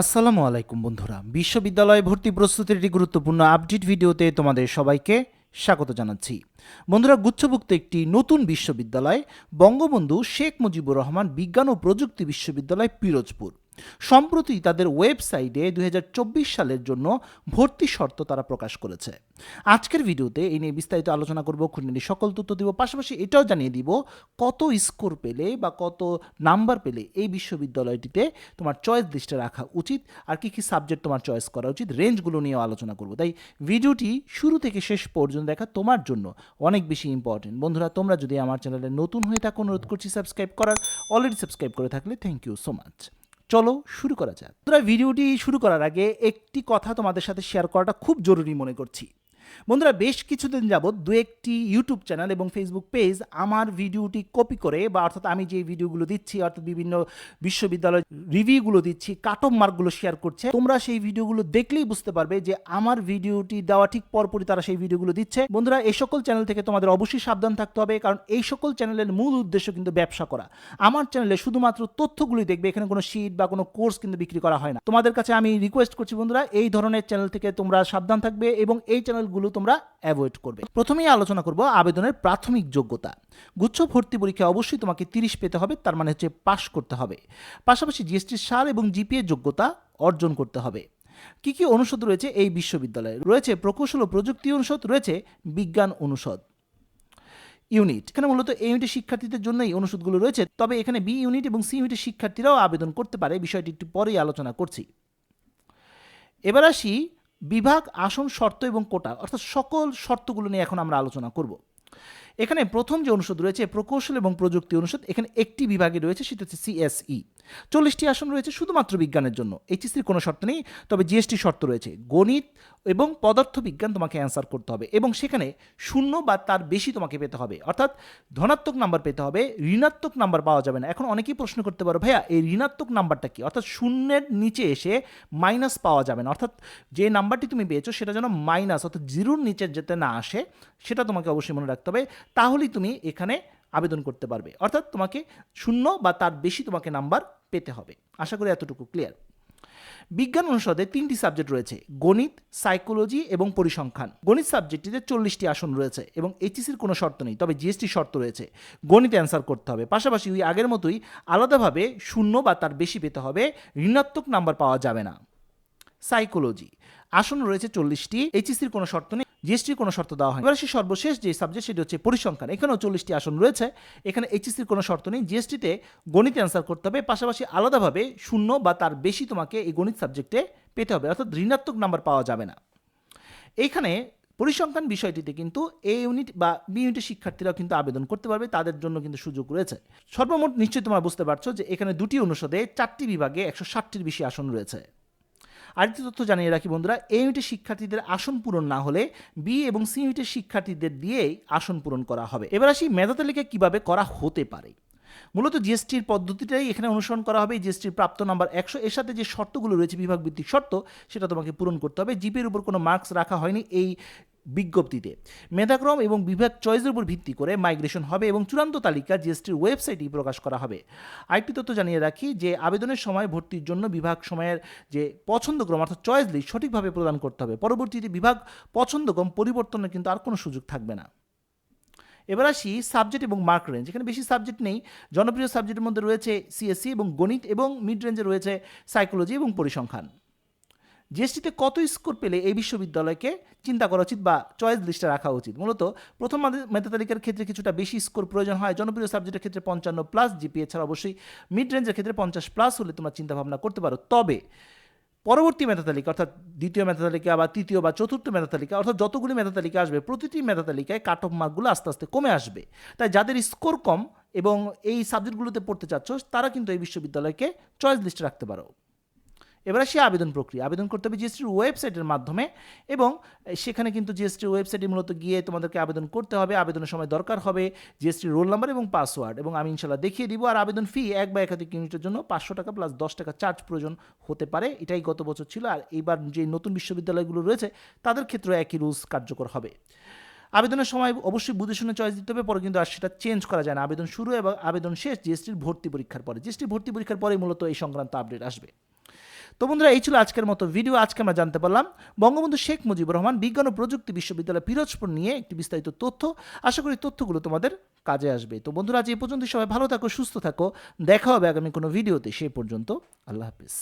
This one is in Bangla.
আসসালামু আলাইকুম বন্ধুরা। বিশ্ববিদ্যালয়ে ভর্তি প্রস্তুতির একটি গুরুত্বপূর্ণ আপডেট ভিডিওতে তোমাদের সবাইকে স্বাগত জানাচ্ছি। বন্ধুরা, গুচ্ছভুক্ত একটি নতুন বিশ্ববিদ্যালয় বঙ্গবন্ধু শেখ মুজিবুর রহমান বিজ্ঞান ও প্রযুক্তি বিশ্ববিদ্যালয় পিরোজপুর। সম্প্রতি তাদের ওয়েবসাইটে দুই হাজার চব্বিশ সালের জন্য ভর্তি শর্ত তারা প্রকাশ করেছে। আজকের ভিডিওতে এই নিয়ে বিস্তারিত আলোচনা করব খুঁটিনাটি সকল তথ্য দিব, পাশাপাশি এটাও জানিয়ে দিব কত স্কোর পেলে বা কত নাম্বার পেলে এই বিশ্ববিদ্যালয়টিতে তোমার চয়েস লিস্টে রাখা উচিত আর কি কি সাবজেক্ট তোমার চয়েস করা উচিত, রেঞ্জগুলো নিয়েও আলোচনা করব। তাই ভিডিওটি শুরু থেকে শেষ পর্যন্ত দেখা তোমার জন্য অনেক বেশি ইম্পর্টেন্ট বন্ধুরা, তোমরা যদি আমার চ্যানেলে নতুন হয়ে থাকো, অনুরোধ করছি সাবস্ক্রাইব করার অলরেডি সাবস্ক্রাইব করে থাকলে থ্যাংক ইউ সো মাচ চলো শুরু করা যাক। তোমরা ভিডিওটি শুরু করার আগে একটি কথা তোমাদের সাথে শেয়ার করাটা খুব জরুরি মনে করছি। বন্ধুরা, বেশ কিছুদিন যাবৎ দু একটি ইউটিউব চ্যানেল এবং ফেসবুক পেজ আমার ভিডিওটি কপি করে বা অর্থাৎ আমি যে ভিডিওগুলো দিচ্ছি, অর্থাৎ বিভিন্ন বিশ্ববিদ্যালয় রিভিউগুলো দিচ্ছি কাট অফ মার্কগুলো শেয়ার করছে, তোমরা সেই ভিডিওগুলো দেখলেই বুঝতে পারবে যে আমার ভিডিওটি দেওয়া ঠিক পরপরই তারা সেই ভিডিওগুলো দিচ্ছে। বন্ধুরা, এই সকল চ্যানেল থেকে তোমাদের অবশ্যই সাবধান থাকতে হবে, কারণ এই সকল চ্যানেলের মূল উদ্দেশ্য কিন্তু ব্যবসা করা। আমার চ্যানেলে শুধুমাত্র তথ্যগুলোই দেখবে, এখানে কোনো শিট বা কোনো কোর্স কিন্তু বিক্রি করা হয় না। তোমাদের কাছে আমি রিকোয়েস্ট করছি বন্ধুরা, এই ধরনের চ্যানেল থেকে তোমরা সাবধান থাকবে এবং এই চ্যানেলগুলো তোমরা অ্যাভয়েড করবে। প্রথমেই আলোচনা করব আবেদনের প্রাথমিক যোগ্যতা। গুচ্ছ ভর্তি পরীক্ষায় অবশ্যই তোমাকে তিরিশ পেতে হবে, তার মানে হচ্ছে পাশ করতে হবে। পাশাপাশি জিএসটির সার এবং জিপিএ যোগ্যতা অর্জন করতে হবে। কি কি অনুষদ রয়েছে এই বিশ্ববিদ্যালয়ে? রয়েছে প্রকৌশল ও প্রযুক্তি অনুষদ, রয়েছে বিজ্ঞান অনুষদ। ইউনিট। এখানে মূলত এ ইউনিটের শিক্ষার্থীদের জন্য এই অনুষদগুলো রয়েছে, তবে এখানে বি ইউনিট এবং সি ইউনিটের শিক্ষার্থীরাও আবেদন করতে পারে, বিষয়টি একটু পরেই আলোচনা করছি। এবার আসি বিভাগ আসন শর্ত এবং কোটা অর্থাৎ সকল শর্তগুলো নিয়ে এখন আমরা আলোচনা করব। এখানে প্রথম যে অনুষদ রয়েছে, প্রকৌশল এবং প্রযুক্তি অনুষদ, এখানে একটি বিভাগে রয়েছে, সেটা হচ্ছে সিএসই। চল্লিশটি আসন রয়েছে শুধুমাত্র বিজ্ঞানের জন্য। এইচএসির কোনো শর্ত নেই, তবে জিএসটি শর্ত রয়েছে। গণিত এবং পদার্থবিজ্ঞান তোমাকে অ্যান্সার করতে হবে এবং সেখানে শূন্য বা তার বেশি তোমাকে পেতে হবে। অর্থাৎ ধনাত্মক নাম্বার পেতে হবে, ঋণাত্মক নাম্বার পাওয়া যাবে না। এখন অনেকেই প্রশ্ন করতে পারো, ভাইয়া, এই ঋণাত্মক নাম্বারটা কি? অর্থাৎ শূন্যের নিচে এসে মাইনাস পাওয়া যাবে না। অর্থাৎ যে নাম্বারটি তুমি পেয়েছ, সেটা যেন মাইনাস অর্থাৎ জিরোর নিচে যেতে না আসে, সেটা তোমাকে অবশ্যই মনে রাখতে হবে। তাহলেই তুমি এখানে আবেদন করতে পারবে। অর্থাৎ তোমাকে শূন্য বা তার বেশি তোমাকে নাম্বার পেতে হবে। আশা করি এতটুকু ক্লিয়ার বিজ্ঞান অনুষদে তিনটি সাবজেক্ট রয়েছে, গণিত সাইকোলজি এবং পরিসংখ্যান। গণিত সাবজেক্টটিতে চল্লিশটি আসন রয়েছে এবং এইচএসির কোনো শর্ত নেই, তবে জিএসটি শর্ত রয়েছে। গণিত অ্যান্সার করতে হবে। পাশাপাশি ওই আগের মতোই আলাদাভাবে শূন্য বা তার বেশি পেতে হবে, ঋণাত্মক নাম্বার পাওয়া যাবে না। সাইকোলজি আসন রয়েছে চল্লিশটি এইচএসির কোনো শর্ত নেই। জিএসটির কোনো শর্ত দেওয়া হয় এবার আসি সর্বশেষ যে সাবজেক্ট সেটি হচ্ছে পরিসংখ্যান। এখানেও চল্লিশটি আসন রয়েছে। এখানে এইচএসসির কোনো শর্ত নেই। জিএসটিতে গণিত অ্যান্সার করতে হবে। পাশাপাশি আলাদাভাবে শূন্য বা তার বেশি তোমাকে এই গণিত সাবজেক্টে পেতে হবে। অর্থাৎ ঋণাত্মক নাম্বার পাওয়া যাবে না। এইখানে পরিসংখ্যান বিষয়টিতে কিন্তু এ ইউনিট বা বি ইউনিটের শিক্ষার্থীরাও কিন্তু আবেদন করতে পারবে। তাদের জন্য কিন্তু সুযোগ রয়েছে। সর্বমোট নিশ্চয়ই তোমরা বুঝতে পারছ যে এখানে দুটি অনুষদে চারটি বিভাগে একশো ষাটটির বেশি আসন রয়েছে। আরেকটি তথ্য জানিয়ে রাখি বন্ধুরা এ ইউনিটের শিক্ষার্থীদের আসন পূরণ না হলে বি এবং সি ইউনিটের শিক্ষার্থীদের দিয়েই আসন পূরণ করা হবে। এবার আসি মেধা তালিকা কীভাবে করা হতে পারে। মূলত জিএসটির পদ্ধতিটাই এখানে অনুসরণ করা হবে। জিএসটির প্রাপ্ত নাম্বার একশো, এর সাথে যে শর্তগুলো রয়েছে বিভাগ ভিত্তিক শর্ত, সেটা তোমাকে পূরণ করতে হবে। জিপির উপর কোনো মার্কস রাখা হয়নি। এই বিজ্ঞপ্তিতে। মেধাক্রম এবং বিভাগ চয়েসের উপর ভিত্তি করে মাইগ্রেশন হবে এবং চূড়ান্ত তালিকা জিএসটির ওয়েবসাইটেই প্রকাশ করা হবে। আরেকটি তথ্য জানিয়ে রাখি যে, আবেদনের সময় ভর্তির জন্য বিভাগ সময়ের যে পছন্দক্রম অর্থাৎ চয়েস লিস্ট সঠিকভাবে প্রদান করতে হবে। পরবর্তীতে বিভাগ পছন্দক্রম পরিবর্তনের কিন্তু আর কোনো সুযোগ থাকবে না। এবার আসি সাবজেক্ট এবং মার্ক রেঞ্জ এখানে বেশি সাবজেক্ট নেই। জনপ্রিয় সাবজেক্টের মধ্যে রয়েছে সিএসসি এবং গণিত এবং মিড রেঞ্জে রয়েছে সাইকোলজি এবং পরিসংখ্যান। জিএসটিতে কত স্কোর পেলে এই বিশ্ববিদ্যালয়কে চিন্তা করা উচিত বা চয়েস লিস্টে রাখা উচিত? মূলত প্রথম মেধা তালিকার ক্ষেত্রে কিছুটা বেশি স্কোর প্রয়োজন হয়। জনপ্রিয় সাবজেক্টের ক্ষেত্রে পঞ্চান্ন প্লাস জিপিএ ছাড়া অবশ্যই মিড রেঞ্জের ক্ষেত্রে পঞ্চাশ প্লাস হলে তোমরা চিন্তা ভাবনা করতে পারো। তবে পরবর্তী মেধা তালিকা, অর্থাৎ দ্বিতীয় মেধা তালিকা বা তৃতীয় বা চতুর্থ মেধা তালিকা, অর্থাৎ যতগুলি মেধা তালিকা আসবে, প্রতিটি মেধা তালিকায় কাট অফ মার্কগুলো আস্তে আস্তে কমে আসবে। তাই যাদের স্কোর কম এবং এই সাবজেক্টগুলোতে পড়তে চাচ্ছ, তারা কিন্তু এই বিশ্ববিদ্যালয়কে চয়েস লিস্টে রাখতে পারো। এবার আসি আবেদন প্রক্রিয়া। আবেদন করতে হবে জিএসটির ওয়েবসাইটের মাধ্যমে এবং সেখানে কিন্তু জিএসটির ওয়েবসাইটে মূলত গিয়ে তোমাদেরকে আবেদন করতে হবে। আবেদনের সময় দরকার হবে জিএসটির রোল নাম্বার এবং পাসওয়ার্ড এবং আমি ইনশাল্লাহ দেখিয়ে দিব। আর আবেদন ফি এক বা একাধিক ইউনিটের জন্য পাঁচশো টাকা প্লাস দশ টাকা চার্জ প্রয়োজন হতে পারে। এটাই গত বছর ছিল। আর এইবার যে নতুন বিশ্ববিদ্যালয়গুলো রয়েছে, তাদের ক্ষেত্রে একই রুলস কার্যকর হবে। আবেদনের সময় অবশ্যই বুঝে শুনে চয়েস দিতে হবে, পরে কিন্তু আর সেটা চেঞ্জ করা যায় না। আবেদন শুরু এবং আবেদন শেষ জিএসটির ভর্তি পরীক্ষার পরে। জিএসটির ভর্তি পরীক্ষার পরে মূলত এই সংক্রান্ত আপডেট আসবে। তো বন্ধুরা, এই ছিল আজকের মতো ভিডিও আজকে আমরা জানতে পারলাম বঙ্গবন্ধু শেখ মুজিবুর রহমান বিজ্ঞান ও প্রযুক্তি বিশ্ববিদ্যালয় পিরোজপুর নিয়ে একটি বিস্তারিত তথ্য। আশা করি তথ্যগুলো তোমাদের কাজে আসবে। তো বন্ধুরা, আজ এই পর্যন্ত সবাই ভালো থাকো, সুস্থ থাকো। দেখা হবে আগামী কোনো ভিডিওতে সেই পর্যন্ত আল্লাহ হাফিজ।